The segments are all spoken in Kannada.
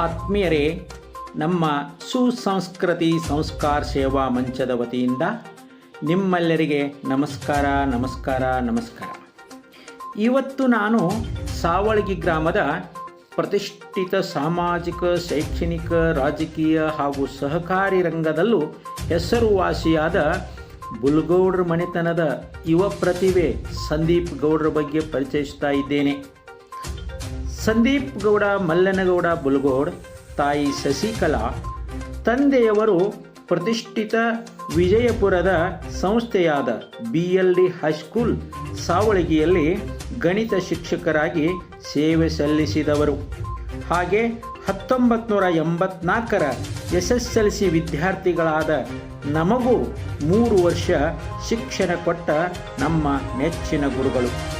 ಆತ್ಮೀಯರೇ, ನಮ್ಮ ಸುಸಂಸ್ಕೃತಿ ಸಂಸ್ಕಾರ ಸೇವಾ ಮಂಚದ ವತಿಯಿಂದ ನಿಮ್ಮೆಲ್ಲರಿಗೆ ನಮಸ್ಕಾರ ನಮಸ್ಕಾರ ನಮಸ್ಕಾರ. ಇವತ್ತು ನಾನು ಸಾವಳಗಿ ಗ್ರಾಮದ ಪ್ರತಿಷ್ಠಿತ ಸಾಮಾಜಿಕ, ಶೈಕ್ಷಣಿಕ, ರಾಜಕೀಯ ಹಾಗೂ ಸಹಕಾರಿ ರಂಗದಲ್ಲೂ ಹೆಸರುವಾಸಿಯಾದ ಬುಲ್ಗೌಡ್ರ ಮನೆತನದ ಯುವ ಪ್ರತಿಭೆ ಸಂದೀಪ್ ಗೌಡ್ರ ಬಗ್ಗೆ ಪರಿಚಯಿಸ್ತಾ ಇದ್ದೇನೆ. ಸಂದೀಪ್ ಗೌಡ, ಮಲ್ಲನಗೌಡ, ಬುಲ್ಗೋಡ್, ತಾಯಿ ಶಶಿಕಲಾ, ತಂದೆಯವರು ಪ್ರತಿಷ್ಠಿತ ವಿಜಯಪುರದ ಸಂಸ್ಥೆಯಾದ B L D high school ಸಾವಳಗಿಯಲ್ಲಿ ಗಣಿತ ಶಿಕ್ಷಕರಾಗಿ ಸೇವೆ ಸಲ್ಲಿಸಿದವರು. ಹಾಗೆ ಹತ್ತೊಂಬತ್ತು ನೂರ ಎಂಬತ್ನಾಲ್ಕರ ಎಸ್ ಎಸ್ ಎಲ್ ಸಿ ವಿದ್ಯಾರ್ಥಿಗಳಾದ ನಮಗೂ ಮೂರು ವರ್ಷ ಶಿಕ್ಷಣ ಕೊಟ್ಟ ನಮ್ಮ ನೆಚ್ಚಿನ ಗುರುಗಳು.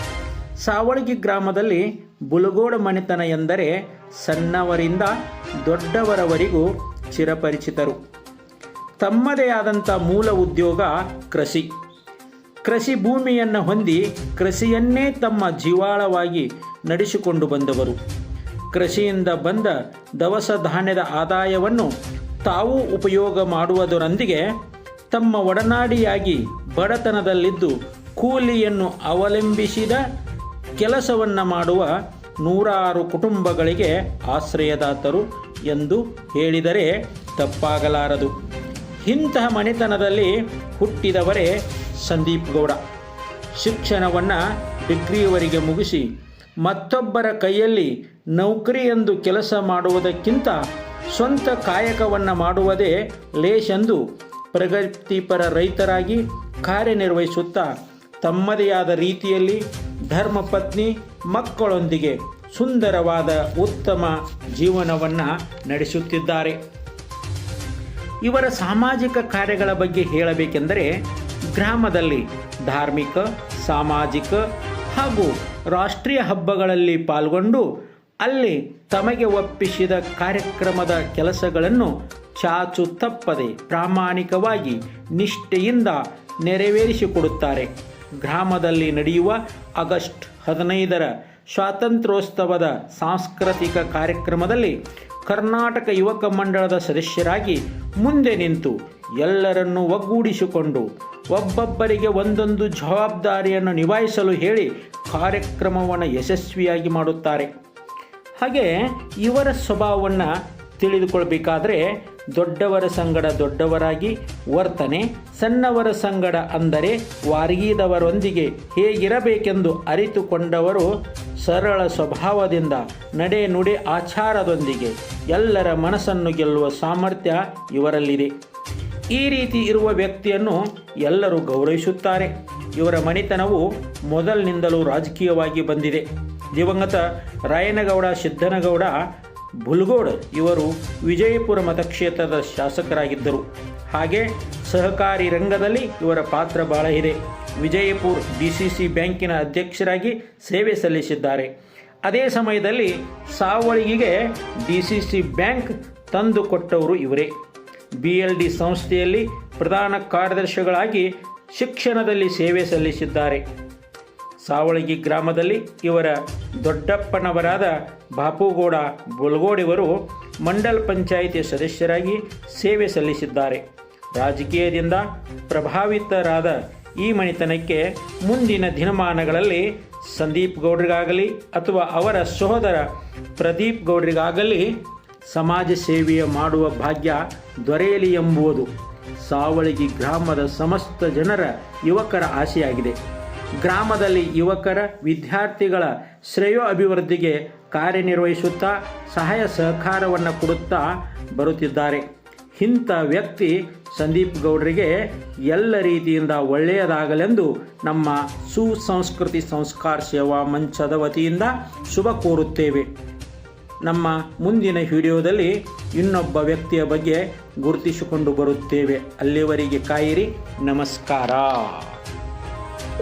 ಸಾವಳಗಿ ಗ್ರಾಮದಲ್ಲಿ ಬುಲಗೋಡ ಮನೆತನ ಎಂದರೆ ಸಣ್ಣವರಿಂದ ದೊಡ್ಡವರವರೆಗೂ ಚಿರಪರಿಚಿತರು. ತಮ್ಮದೇ ಆದಂಥ ಮೂಲ ಉದ್ಯೋಗ ಕೃಷಿ. ಕೃಷಿ ಭೂಮಿಯನ್ನು ಹೊಂದಿ ಕೃಷಿಯನ್ನೇ ತಮ್ಮ ಜೀವಾಳವಾಗಿ ನಡೆಸಿಕೊಂಡು ಬಂದವರು. ಕೃಷಿಯಿಂದ ಬಂದ ದವಸ ಧಾನ್ಯದ ಆದಾಯವನ್ನು ತಾವು ಉಪಯೋಗ ಮಾಡುವುದರೊಂದಿಗೆ ತಮ್ಮ ಒಡನಾಡಿಯಾಗಿ ಬಡತನದಲ್ಲಿದ್ದು ಕೂಲಿಯನ್ನು ಅವಲಂಬಿಸಿದ ಕೆಲಸವನ್ನು ಮಾಡುವ ನೂರಾರು ಕುಟುಂಬಗಳಿಗೆ ಆಶ್ರಯದಾತರು ಎಂದು ಹೇಳಿದರೆ ತಪ್ಪಾಗಲಾರದು. ಇಂತಹ ಮನೆತನದಲ್ಲಿ ಹುಟ್ಟಿದವರೇ ಸಂದೀಪ್ ಗೌಡ. ಶಿಕ್ಷಣವನ್ನು ಡಿಗ್ರಿಯವರೆಗೆ ಮುಗಿಸಿ ಮತ್ತೊಬ್ಬರ ಕೈಯಲ್ಲಿ ನೌಕರಿ ಎಂದು ಕೆಲಸ ಮಾಡುವುದಕ್ಕಿಂತ ಸ್ವಂತ ಕಾಯಕವನ್ನು ಮಾಡುವುದೇ ಲೇಷೆಂದು ಪ್ರಗತಿಪರ ರೈತರಾಗಿ ಕಾರ್ಯನಿರ್ವಹಿಸುತ್ತಾ ತಮ್ಮದೇ ಆದ ರೀತಿಯಲ್ಲಿ ಧರ್ಮಪತ್ನಿ ಮಕ್ಕಳೊಂದಿಗೆ ಸುಂದರವಾದ ಉತ್ತಮ ಜೀವನವನ್ನು ನಡೆಸುತ್ತಿದ್ದಾರೆ. ಇವರ ಸಾಮಾಜಿಕ ಕಾರ್ಯಗಳ ಬಗ್ಗೆ ಹೇಳಬೇಕೆಂದರೆ ಗ್ರಾಮದಲ್ಲಿ ಧಾರ್ಮಿಕ, ಸಾಮಾಜಿಕ ಹಾಗೂ ರಾಷ್ಟ್ರೀಯ ಹಬ್ಬಗಳಲ್ಲಿ ಪಾಲ್ಗೊಂಡು ಅಲ್ಲಿ ತಮಗೆ ಒಪ್ಪಿಸಿದ ಕಾರ್ಯಕ್ರಮದ ಕೆಲಸಗಳನ್ನು ಚಾಚು ತಪ್ಪದೆ ಪ್ರಾಮಾಣಿಕವಾಗಿ ನಿಷ್ಠೆಯಿಂದ ನೆರವೇರಿಸಿಕೊಡುತ್ತಾರೆ. ಗ್ರಾಮದಲ್ಲಿ ನಡೆಯುವ ಆಗಸ್ಟ್ ಹದಿನೈದರ ಸ್ವಾತಂತ್ರ್ಯೋತ್ಸವದ ಸಾಂಸ್ಕೃತಿಕ ಕಾರ್ಯಕ್ರಮದಲ್ಲಿ ಕರ್ನಾಟಕ ಯುವಕ ಮಂಡಳದ ಸದಸ್ಯರಾಗಿ ಮುಂದೆ ನಿಂತು ಎಲ್ಲರನ್ನು ಒಗ್ಗೂಡಿಸಿಕೊಂಡು ಒಬ್ಬೊಬ್ಬರಿಗೆ ಒಂದೊಂದು ಜವಾಬ್ದಾರಿಯನ್ನು ನಿಭಾಯಿಸಲು ಹೇಳಿ ಕಾರ್ಯಕ್ರಮವನ್ನು ಯಶಸ್ವಿಯಾಗಿ ಮಾಡುತ್ತಾರೆ. ಹಾಗೆ ಇವರ ಸ್ವಭಾವವನ್ನು ತಿಳಿದುಕೊಳ್ಬೇಕಾದ್ರೆ ದೊಡ್ಡವರ ಸಂಗಡ ದೊಡ್ಡವರಾಗಿ, ವರ್ತನೆ ಸಣ್ಣವರ ಸಂಗಡ ಅಂದರೆ ವಾರ್ಗೀದವರೊಂದಿಗೆ ಹೇಗಿರಬೇಕೆಂದು ಅರಿತುಕೊಂಡವರು ಸರಳ ಸ್ವಭಾವದಿಂದ ನಡೆ ನುಡಿ ಆಚಾರದೊಂದಿಗೆ ಎಲ್ಲರ ಮನಸ್ಸನ್ನು ಗೆಲ್ಲುವ ಸಾಮರ್ಥ್ಯ ಇವರಲ್ಲಿದೆ. ಈ ರೀತಿ ಇರುವ ವ್ಯಕ್ತಿಯನ್ನು ಎಲ್ಲರೂ ಗೌರವಿಸುತ್ತಾರೆ. ಇವರ ಮಣಿತನವು ಮೊದಲಿನಿಂದಲೂ ರಾಜಕೀಯವಾಗಿ ಬಂದಿದೆ. ದಿವಂಗತ ರಾಯನಗೌಡ, ಸಿದ್ದನಗೌಡ ಬುಲ್ಗೋಡ್ ಇವರು ವಿಜಯಪುರ ಮತಕ್ಷೇತ್ರದ ಶಾಸಕರಾಗಿದ್ದರು. ಹಾಗೆ ಸಹಕಾರಿ ರಂಗದಲ್ಲಿ ಇವರ ಪಾತ್ರ ಬಹಳ ಇದೆ. ವಿಜಯಪುರ ಡಿ ಸಿ ಸಿ ಬ್ಯಾಂಕಿನ ಅಧ್ಯಕ್ಷರಾಗಿ ಸೇವೆ ಸಲ್ಲಿಸಿದ್ದಾರೆ. ಅದೇ ಸಮಯದಲ್ಲಿ ಸಾವಳಿಗೆ ಡಿ ಸಿ ಸಿ ಬ್ಯಾಂಕ್ ತಂದು ಕೊಟ್ಟವರು ಇವರೇ. ಬಿ ಎಲ್ ಡಿ ಸಂಸ್ಥೆಯಲ್ಲಿ ಪ್ರಧಾನ ಕಾರ್ಯದರ್ಶಿಗಳಾಗಿ ಶಿಕ್ಷಣದಲ್ಲಿ ಸೇವೆ ಸಲ್ಲಿಸಿದ್ದಾರೆ. ಸಾವಳಗಿ ಗ್ರಾಮದಲ್ಲಿ ಇವರ ದೊಡ್ಡಪ್ಪನವರಾದ ಬಾಪುಗೌಡ ಬುಲ್ಗೋಡಿವರು ಮಂಡಲ್ ಪಂಚಾಯಿತಿ ಸದಸ್ಯರಾಗಿ ಸೇವೆ ಸಲ್ಲಿಸಿದ್ದಾರೆ. ರಾಜಕೀಯದಿಂದ ಪ್ರಭಾವಿತರಾದ ಈ ಮಣಿತನಕ್ಕೆ ಮುಂದಿನ ದಿನಮಾನಗಳಲ್ಲಿ ಸಂದೀಪ್ ಗೌಡ್ರಿಗಾಗಲಿ ಅಥವಾ ಅವರ ಸಹೋದರ ಪ್ರದೀಪ್ ಗೌಡ್ರಿಗಾಗಲಿ ಸಮಾಜ ಸೇವೆಯ ಮಾಡುವ ಭಾಗ್ಯ ದೊರೆಯಲಿ ಎಂಬುದು ಸಾವಳಗಿ ಗ್ರಾಮದ ಸಮಸ್ತ ಜನರ ಯುವಕರ ಆಸೆಯಾಗಿದೆ. ಗ್ರಾಮದಲ್ಲಿ ಯುವಕರ ವಿದ್ಯಾರ್ಥಿಗಳ ಶ್ರೇಯೋ ಅಭಿವೃದ್ಧಿಗೆ ಕಾರ್ಯನಿರ್ವಹಿಸುತ್ತಾ ಸಹಾಯ ಸಹಕಾರವನ್ನು ಕೊಡುತ್ತಾ ಬರುತ್ತಿದ್ದಾರೆ. ಇಂಥ ವ್ಯಕ್ತಿ ಸಂದೀಪ್ ಗೌಡರಿಗೆ ಎಲ್ಲ ರೀತಿಯಿಂದ ಒಳ್ಳೆಯದಾಗಲೆಂದು ನಮ್ಮ ಸುಸಂಸ್ಕೃತಿ ಸಂಸ್ಕಾರ ಸೇವಾ ಮಂಚದ ವತಿಯಿಂದ ಶುಭ ಕೋರುತ್ತೇವೆ. ನಮ್ಮ ಮುಂದಿನ ವಿಡಿಯೋದಲ್ಲಿ ಇನ್ನೊಬ್ಬ ವ್ಯಕ್ತಿಯ ಬಗ್ಗೆ ಗುರುತಿಸಿಕೊಂಡು ಬರುತ್ತೇವೆ. ಅಲ್ಲಿವರೆಗೆ ಕಾಯಿರಿ. ನಮಸ್ಕಾರ.